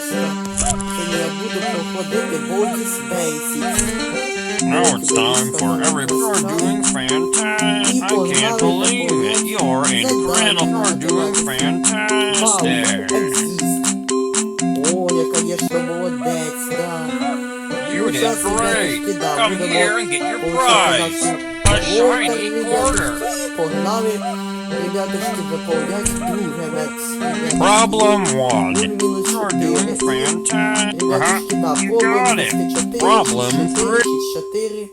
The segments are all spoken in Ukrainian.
ребятушка. Сьогодні я буду проходити Bodies Basics. Now it's time for every you're doing fantastic. I can't believe it. You're incredible. You're doing Вау, fantastic. exist. О, я, конечно, молодець, да. You did Зараз, great. ребятушки, да, Come будемо here and get your получати prize. нашу A Ой, shiny ребятушки, quarter. Погнали, ребятушки, виповнять друге. Problem one. You're doing fantastic. Uh-huh. Ребятушки, да, You got it. 4, Problem 4, three.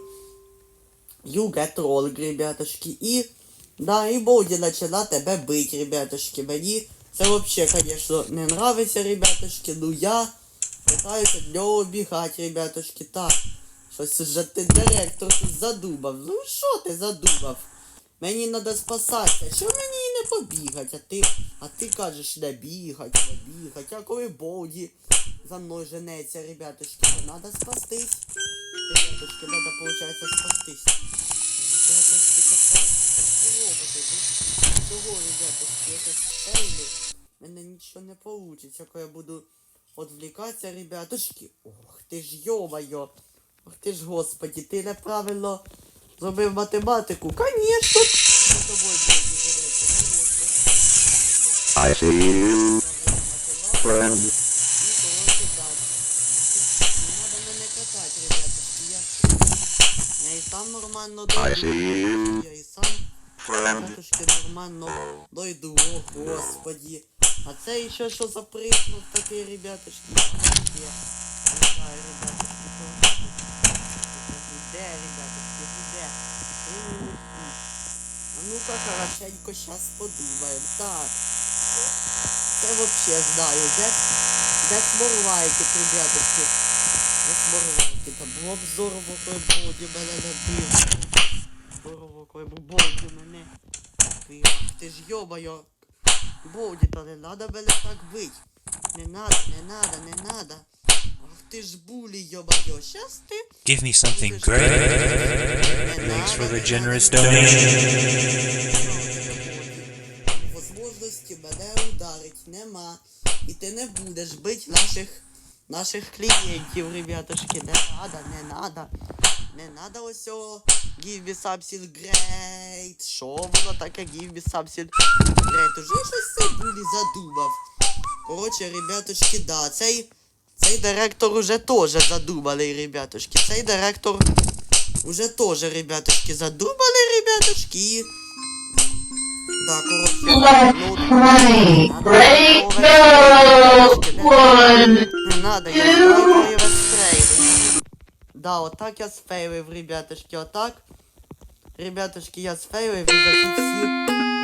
You get roll, ребятушки. І, да, і Боді почала тебе бить, ребятушки. Мені це вообще, конечно, не нравиться, ребятушки. Ну я питаюся від нього бігати, ребятушки. Так, щось уже ти директор тут задумав. Ну що ти задумав? Мені треба спасатися. Що мені не побігать? А ти, а ти кажеш не бігать, не бігать. А коли Боді за мною женеться, ребятушки, то треба спастись. Ребятушки, треба, получается, спастись. Робите? Ви чого, ребятушки, якось фейли? В мене нічого не получиться, коли я буду відвлікатися, ребятушки. Ох ти ж йо-моє. Ох ти ж господі, ти неправильно зробив математику. Конечно. I see you, friend. Я, і сам нормально дойду. Я і сам. Батюшки нормально дойду, о господи. А це ще що за признак такий, ребяточки? Я не знаю, ребяточки, то буде, ребяточки, буде. М. Ну-ка хорошенько щас подумаємо. Так. Це вообще знаю, де, де сморвайки, ребяточки. Де сморвайки, та було б здорово, коли Боді мене не бив. Здорово, коли б Боді мене. Ти ж йобайо. Боді, та не надо мене так бить. Не надо, не надо, не надо. Ти ж булі, йобайо. Щас ти. Give me something great. Thanks for the generous donation. Возможності мене ударить нема. І ти не будеш бить наших наших клієнтів, ребятушки. Не надо, не надо. Не надо ось Give me something great. Що воно таке Give me something great? Уже щось це булі задумав. Коротше, ребятушки, да, цей. Цей директор уже теж задуманий, ребятушки. Цей директор уже теж, ребятушки, задуманий, ребятушки. Да, ну, no не- надо, я сфейлив. Да, отак я сфейлив, ребятушки, отак. Ребятушки, я сфейлив за ці всі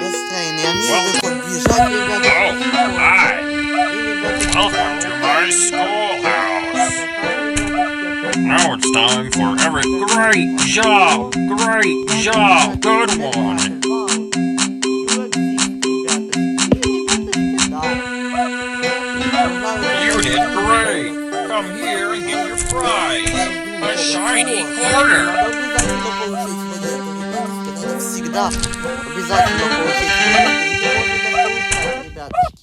вестрейни. Я міг би побіжати, ребятушки. Oh, hi. І, ребятушки, Welcome to my schoolhouse. Now it's time for every great job. Great job. Good one. You did great. Come here and get your prize. A shiny quarter. Всегда обязательно получить.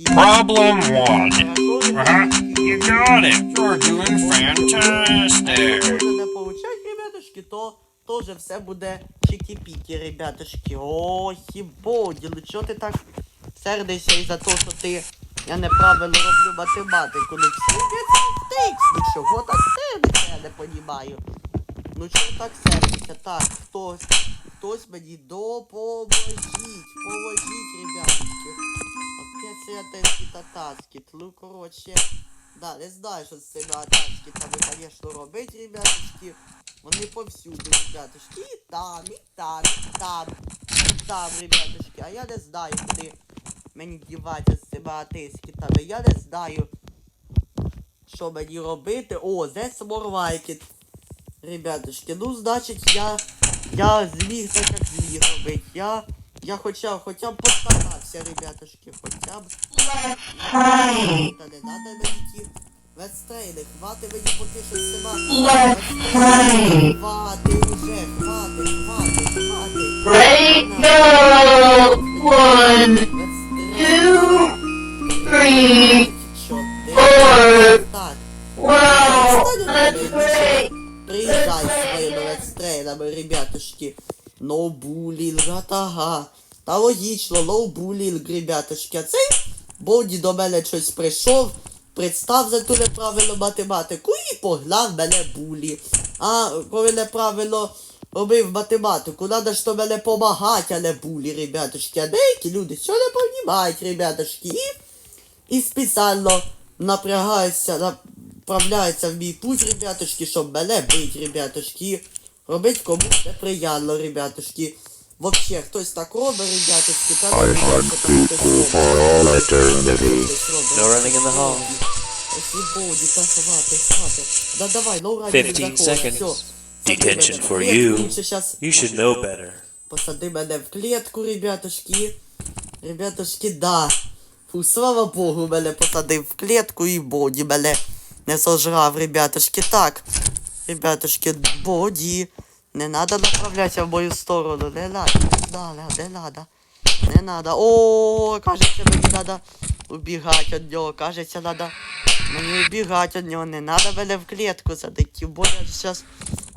Problem one. Uh-huh. You got it. You're doing fantastic. Якщо все буде чики-піки, ребятушки. Ох, боді, ну чого ти так сердишся із-за того, що ти я неправильно роблю математику. Ну всі тикс, ну чого так сердишся, я не понімаю. Ну чого так сердишся? Так, хтось, хтось мені допоможіть, поможіть, ребятушки. Це я ну коротше. Да, не знаю, що з цими атачками, конечно, робить, ребятушки. Вони повсюду, ребятушки. І там, і там, і там, і там, ребятушки. А я не знаю, куди мені діватися з цими атискітами. Я не знаю, що мені робити. О, де сморвайки. Ребятушки, ну, значить, я, я зміг так, як зміг робити. Я, я хоча, хоча б постарався, ребятушки, хоча Вестрейли, хвати мені поки що сивати. Хвати уже, хвати, хвати, хвати. Рейдо! One, two, three, four. Ребятушки. Ноу bullying, атага. Та логічно, no bullying, ребятушки. А цей Боді до мене щось прийшов, представ за ту неправильну математику і погнав мене булі. А коли неправильно робив математику, треба ж то мене помагати, а не булі, ребятушки. А деякі люди що не понімають, ребятушки. І, і спеціально напрягаються, направляються в мій путь, ребятушки, щоб мене бить, ребятушки. Робить комусь неприємно, ребятушки. Вообще, хтось так робить, ребятушки, та I не hunt що там people for all eternity. No running in the hall. Ось і боді, та хвати, хвати. Да давай, раді 15 seconds. Detention for you. You should know better. Посади мене в клітку, ребятушки. Ребятушки, да. Фу, слава Богу, мене посадив в клітку і боді мене не сожрав, ребятушки. Так. Ребятушки, боді. Не надо направлятися в мою сторону. Не надо, не надо, не надо. О, кажеться, мені надо убігати від нього. Кажеться, надо мені убігати від нього. Не надо мене в клітку садити. Тим більше зараз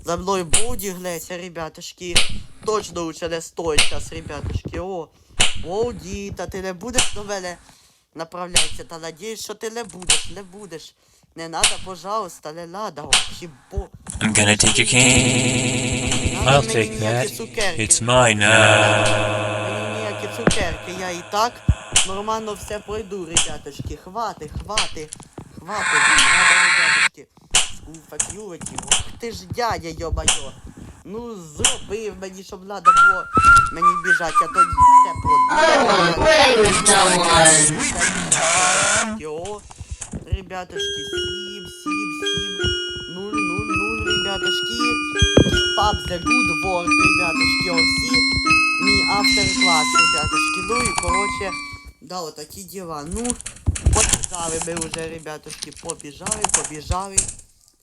за мною Боді глеться, ребятушки. Точно лучше не стоїть зараз, ребятушки. О, Боді, та ти не будеш до мене направлятися. Та надіюсь, що ти не будеш, не будеш. Не надо, пожалуйста, не надо. Хібо. I'm gonna take your cane. I'll take that. It's mine now. Ніякі цукерки, я і так нормально все пройду, ребяточки. Хвати, хвати, хвати, надо, ребяточки. Ух ти ж дядя, йо-майо. Ну, зробив мені, щоб надо було мені біжати, а тоді все продумав. Play with someone. О, ребятушки, сім, сім, сім, нуль, нуль, нуль, ребятушки. Keep up good work, ребятушки, всі. Мій автор-клас, ребятушки. Ну і, короче, да, отакі діла. Ну, побіжали ми вже, ребятушки, побіжали, побіжали.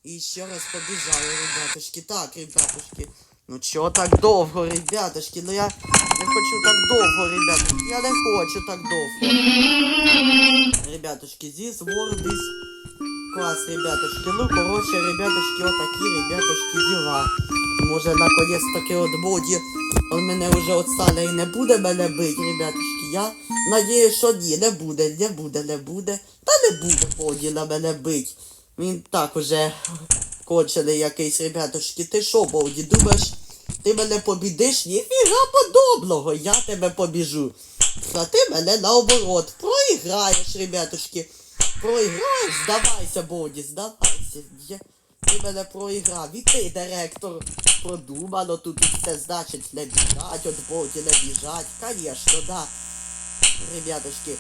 І ще раз побіжали, ребятушки. Так, ребятушки. Ну чого так довго, ребятушки? Ну я не хочу так довго, ребятушки. Я не хочу так довго. Ребятушки, this world is класс, ребятушки. Ну, короче, ребятушки, вот такие, ребятушки, дела. Може, наконец-таки от Боді он мене вже отстане і не буде мене бить, ребятушки. Я надіюсь, що ні, не буде, не буде, не буде. Та не буде Боді на мене бить. Він так уже кончений якийсь, ребятушки. Ти що, Боді, думаєш, ти мене побідиш? Ніфіга подобного, я тебе побіжу. А ти мене наоборот проіграєш, ребятушки. Проіграєш, здавайся, Боді, здавайся. Я... Ти мене проіграв. І ти, директор, продумано тут все значить не біжать, от Боді не біжать. Конечно, да. Ребятушки,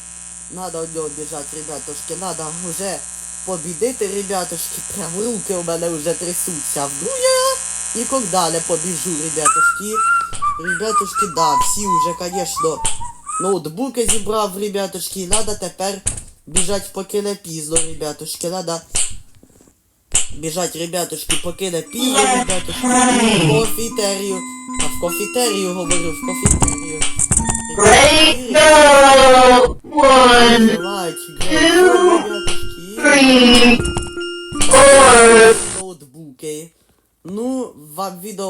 надо от нього біжать, ребятушки, надо уже побідити, ребятушки. Прям руки у мене вже трясуться. Ну я ніколи не побіжу, ребятушки. Ребятушки, да, всі вже, конечно, ноутбуки зібрав, ребятушки, надо тепер біжать поки не пізно, ребятушки, надо біжать, ребятушки, поки не пізно, ребятушки, в кофітерію, а в кофітерію, говорю, в кофітерію.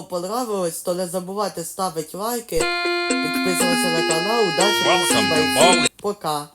Понравилось, то не забувайте ставити лайки, підписуватися на канал, удачі, всім пока.